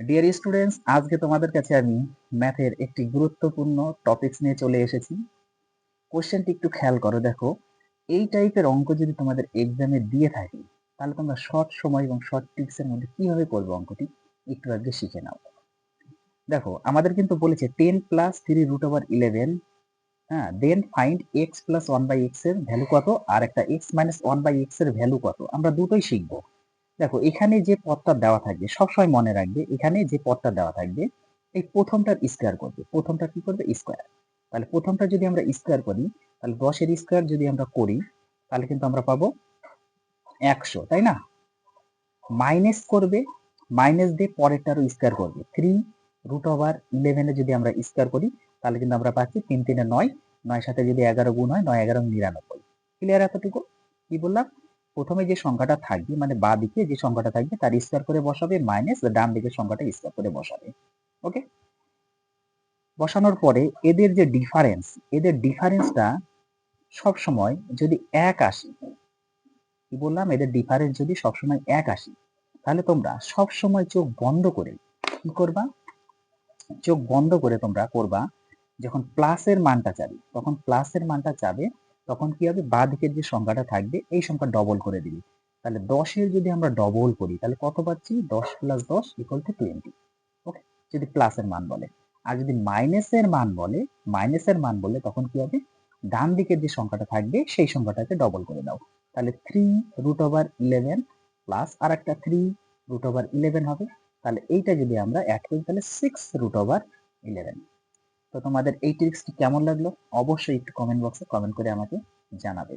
Dear students আজকে তোমাদের কাছে আমি ম্যাথের একটি গুরুত্বপূর্ণ টপিকস নিয়ে চলে এসেছি। কোশ্চেনটি একটু খেয়াল করো, দেখো। এই টাইপের অঙ্ক যদি তোমাদের এক্সামে দিয়ে থাকে, তাহলে তোমরা শর্ট সময় এবং শর্ট ট্রিক্সের মধ্যে কীভাবে করবে অঙ্কটি একটু আগে শিখে নাও। দেখো, আমাদের কিন্তু বলেছে ten plus three root over eleven হ্যাঁ then find x plus one by এক্সের ভ্যালু কত? আর একটা এক্স মাইনাস ওয়ান বাই এক্সের ভ্যালু কত? আমরা দুটোই শিখব। দেখো, এখানে যে পদটা দেওয়া থাকবে, সবসময় মনে রাখবে, এখানে যে পদটা দেওয়া থাকবে, এই প্রথমটার স্কোয়ার করবে। প্রথমটা কি করবে? স্কোয়ার তাহলে প্রথমটা যদি আমরা স্কোয়ার করি, তাহলে দশের স্কোয়ার যদি আমরা করি, তাহলে কিন্তু আমরা পাবো একশো, তাই না? মাইনাস করবে মাইনাস দিয়ে পরেরটারও স্কোয়ার করবে। থ্রি রুট ওভার ইলেভেনে যদি আমরা স্কোয়ার করি, তাহলে কিন্তু আমরা পাচ্ছি তিন তিনে নয় নয় সাথে যদি এগারো গুণ হয়, নয়, এগারো নিরানব্বই। ক্লিয়ার এতটুকু? কি বললাম? প্রথমে যে সংখ্যাটা থাকবে মানে বা দিকে যে সংখ্যাটা থাকবে, তার স্কোয়ার করে বসাবে মাইনাস ডান দিকের সংখ্যাটা স্কোয়ার করে বসাবে। ওকে বসানোর পরে এদের যে ডিফারেন্স এদের ডিফারেন্সটা সব সময় যদি এক আসে, কি বললাম? এদের ডিফারেন্স যদি সবসময় এক আসে, তাহলে তোমরা সব সময় চোখ বন্ধ করে কি করবা? চোখ বন্ধ করে তোমরা করবা, যখন প্লাসের মানটা চাবে, তখন প্লাসের মানটা চাবে তখন কি হবে? বা দিকের যে সংখ্যাটা থাকবে, এই সংখ্যা ডবল করে দিবি। তাহলে দশের যদি আমরা ডবল করি, তাহলে কত পাচ্ছি? দশ প্লাস দশ ইকুয়াল টু টোয়েন্টি ওকে যদি প্লাসের মান বলে। আর যদি মাইনাসের মান বলে মাইনাসের মান বলে তখন কি হবে? ডান দিকের যে সংখ্যাটা থাকবে, সেই সংখ্যাটাকে ডবল করে দাও। তাহলে three root over eleven plus আর একটা থ্রি রুট ওভার ইলেভেন হবে। তাহলে এইটা যদি আমরা অ্যাড করি, তাহলে সিক্স রুট ওভার ইলেভেন তো তোমাদের এই ট্রিক্সটি কেমন লাগল? অবশ্যই একটু কমেন্ট বক্সে কমেন্ট করে আমাকে জানাবে।